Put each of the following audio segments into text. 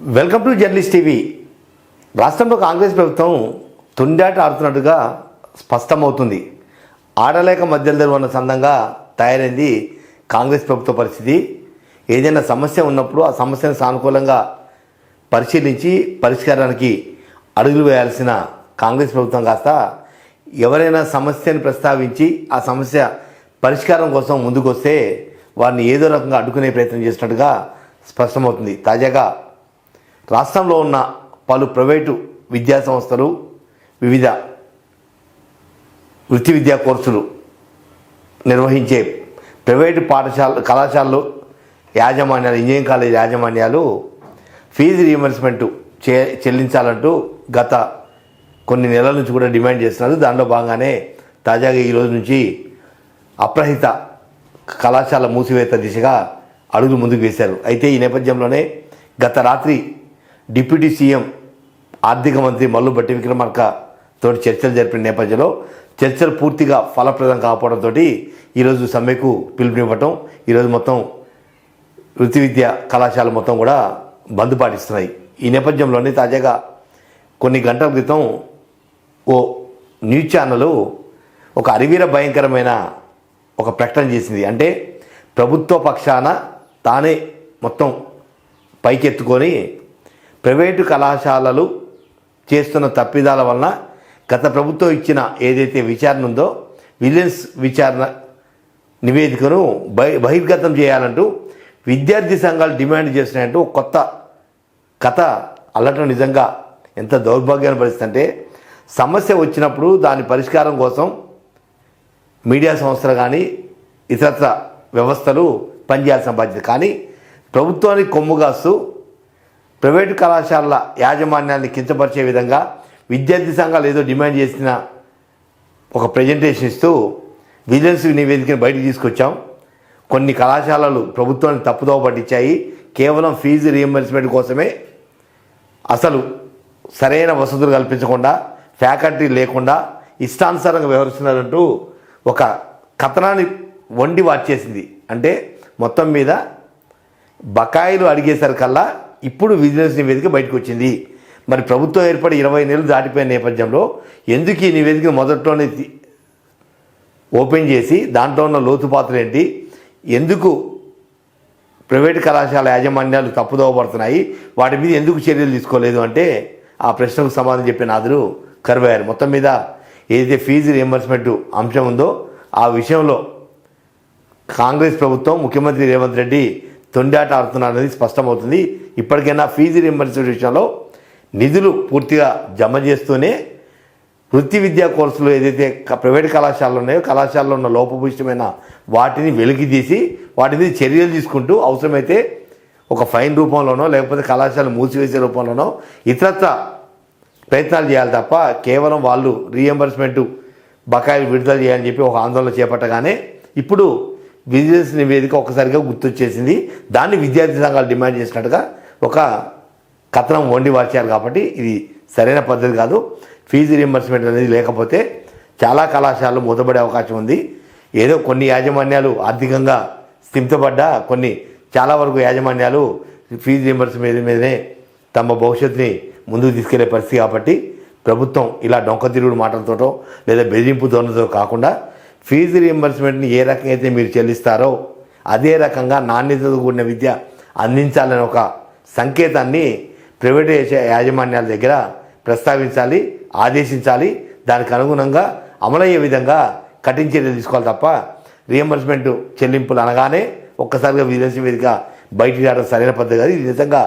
Welcome to journalist TV. రాష్ట్రంలో కాంగ్రెస్ ప్రభుత్వం తుండాట ఆడుతున్నట్టుగా స్పష్టమవుతుంది. ఆడలేక మధ్యలో ఉన్న సందంగా తయారైంది కాంగ్రెస్ ప్రభుత్వ పరిస్థితి. ఏదైనా సమస్య ఉన్నప్పుడు ఆ సమస్యను సానుకూలంగా పరిశీలించి పరిష్కారానికి అడుగులు వేయాల్సిన కాంగ్రెస్ ప్రభుత్వం కాస్త ఎవరైనా సమస్యను ప్రస్తావించి ఆ సమస్య పరిష్కారం కోసం ముందుకొస్తే వారిని ఏదో రకంగా అడ్డుకునే ప్రయత్నం చేసినట్టుగా స్పష్టమవుతుంది. తాజాగా రాష్ట్రంలో ఉన్న పలు ప్రైవేటు విద్యా సంస్థలు వివిధ వృత్తి విద్యా కోర్సులు నిర్వహించే ప్రైవేటు పాఠశాల కళాశాలలు యాజమాన్యాలు ఇంజనీరింగ్ కాలేజ్ యాజమాన్యాలు ఫీజు రీఎంబర్స్మెంట్ చే చెల్లించాలంటూ గత కొన్ని నెలల నుంచి కూడా డిమాండ్ చేస్తున్నారు. దానిలో భాగంగానే తాజాగా ఈ రోజు నుంచి అప్రహిత కళాశాల మూసివేత దిశగా అడుగులు ముందుకు వేశారు. అయితే ఈ నేపథ్యంలోనే గత రాత్రి డిప్యూటీ సీఎం ఆర్థిక మంత్రి మల్లు బట్టి విక్రమార్క తోటి చర్చలు జరిపిన నేపథ్యంలో చర్చలు పూర్తిగా ఫలప్రదం కాకపోవడంతో ఈరోజు సమ్మెకు పిలుపునివ్వటం ఈరోజు మొత్తం వృత్తి విద్య కళాశాల మొత్తం కూడా బంద్ పాటిస్తున్నాయి. ఈ నేపథ్యంలోనే తాజాగా కొన్ని గంటల క్రితం ఓ న్యూస్ ఛానల్ ఒక అరివీర భయంకరమైన ఒక ప్రకటన చేసింది. అంటే ప్రభుత్వ పక్షాన తానే మొత్తం పైకెత్తుకొని ప్రైవేటు కళాశాలలు చేస్తున్న తప్పిదాల వలన గత ప్రభుత్వం ఇచ్చిన ఏదైతే విచారణ ఉందో విజిలెన్స్ విచారణ నివేదికను బహి బహిర్గతం చేయాలంటూ విద్యార్థి సంఘాలు డిమాండ్ చేసినట్టు కొత్త కథ అల్లటం నిజంగా ఎంత దౌర్భాగ్యాన్ని పరిస్థితి అంటే సమస్య వచ్చినప్పుడు దాని పరిష్కారం కోసం మీడియా సంస్థలు కానీ ఇతరత్ర వ్యవస్థలు పనిచేయాల్సిన బాధ్యత. కానీ ప్రభుత్వానికి కొమ్ము కాస్తూ ప్రైవేటు కళాశాలల యాజమాన్యాన్ని కించపరిచే విధంగా విద్యార్థి సంఘాలు ఏదో డిమాండ్ చేసిన ఒక ప్రజెంటేషన్ ఇస్తూ విజిలెన్స్ నివేదికను బయటకు తీసుకొచ్చాం. కొన్ని కళాశాలలు ప్రభుత్వాన్ని తప్పుదోవ పట్టించాయి. కేవలం ఫీజు రీఎంబర్స్మెంట్ కోసమే అసలు సరైన వసతులు కల్పించకుండా ఫ్యాకల్టీ లేకుండా ఇష్టానుసారంగా వ్యవహరిస్తున్నారంటూ ఒక కథనాన్ని వండి వాచేసింది అంటే మొత్తం మీద బకాయిలు అడిగేసరికల్లా ఇప్పుడు విజిలెన్స్ నివేదిక బయటకు వచ్చింది మరి ప్రభుత్వం ఏర్పడి ఇరవై నెలలు దాటిపోయిన నేపథ్యంలో ఎందుకు ఈ నివేదిక మొదట్లోనే ఓపెన్ చేసి దాంట్లో ఉన్న లోతుపాత్ర ఏంటి ఎందుకు ప్రైవేట్ కళాశాల యాజమాన్యాలు తప్పుదోవ పడుతున్నాయి? వాటి మీద ఎందుకు చర్యలు తీసుకోలేదు అంటే ఆ ప్రశ్నకు సమాధానం చెప్పిన నాదురు కరువయ్యారు. మొత్తం మీద ఏదైతే ఫీజు రియంబర్స్మెంట్ అంశం ఉందో ఆ విషయంలో కాంగ్రెస్ ప్రభుత్వం ముఖ్యమంత్రి రేవంత్ రెడ్డి తొండాట ఆడుతున్నారనేది స్పష్టమవుతుంది. ఇప్పటికైనా ఫీజు రియంబర్స్మెంట్ విషయంలో నిధులు పూర్తిగా జమ చేస్తూనే వృత్తి విద్యా కోర్సులు ఏదైతే ప్రైవేట్ కళాశాలలు ఉన్నాయో కళాశాలలో ఉన్న లోపభూయిష్టమైన వాటిని వెలికి తీసి వాటి మీద చర్యలు తీసుకుంటూ అవసరమైతే ఒక ఫైన్ రూపంలోనో లేకపోతే కళాశాల మూసివేసే రూపంలోనో ఇతరత్ర ప్రయత్నాలు చేయాలి తప్ప కేవలం వాళ్ళు రీఎంబర్స్మెంట్ బకాయిలు విడుదల చేయాలని చెప్పి ఒక ఆందోళన చేపట్టగానే ఇప్పుడు విజిలెన్స్ నివేదిక ఒక్కసారిగా గుర్తొచ్చేసింది. దాన్ని విద్యార్థి సంఘాలు డిమాండ్ చేసినట్టుగా ఒక కథనం వండి వార్చారు కాబట్టి ఇది సరైన పద్ధతి కాదు. ఫీజు రియంబర్స్మెంట్ అనేది లేకపోతే చాలా కళాశాలలు మూతపడే అవకాశం ఉంది. ఏదో కొన్ని యాజమాన్యాలు ఆర్థికంగా స్థిమితపడ్డా కొన్ని చాలా వరకు యాజమాన్యాలు ఫీజు రియంబర్స్మెంట్ మీదనే తమ భవిష్యత్తుని ముందుకు తీసుకెళ్ళే పరిస్థితి కాబట్టి ప్రభుత్వం ఇలా డొంక తిరుగుడు మాటలతోటో లేదా బెదిరింపు ధోరణితో కాకుండా ఫీజు రియంబర్స్మెంట్ని ఏ రకంగా అయితే మీరు చెల్లిస్తారో అదే రకంగా నాణ్యతతో కూడిన విద్య అందించాలనే ఒక సంకేతాన్ని ప్రైవేట్ యాజమాన్యాల దగ్గర ప్రస్తావించాలి ఆదేశించాలి. దానికి అనుగుణంగా అమలయ్యే విధంగా కఠిన చర్యలు తీసుకోవాలి తప్ప రియంబర్స్మెంట్ చెల్లింపులు అనగానే ఒక్కసారిగా విదేశీ వేదిక బయటికి రావడం సరైన పద్ధతి కాదు. ఇది నిజంగా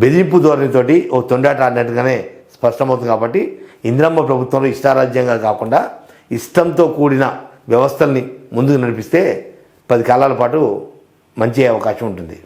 బెదిరింపు ధోరణితోటి ఓ తొండాట అన్నట్టుగానే స్పష్టమవుతుంది కాబట్టి ఇంద్రమ్మ ప్రభుత్వంలో ఇష్టారాజ్యంగా కాకుండా ఇష్టంతో కూడిన వ్యవస్థల్ని ముందుకు నడిపిస్తే పది కాలాల పాటు మంచి అవకాశం ఉంటుంది.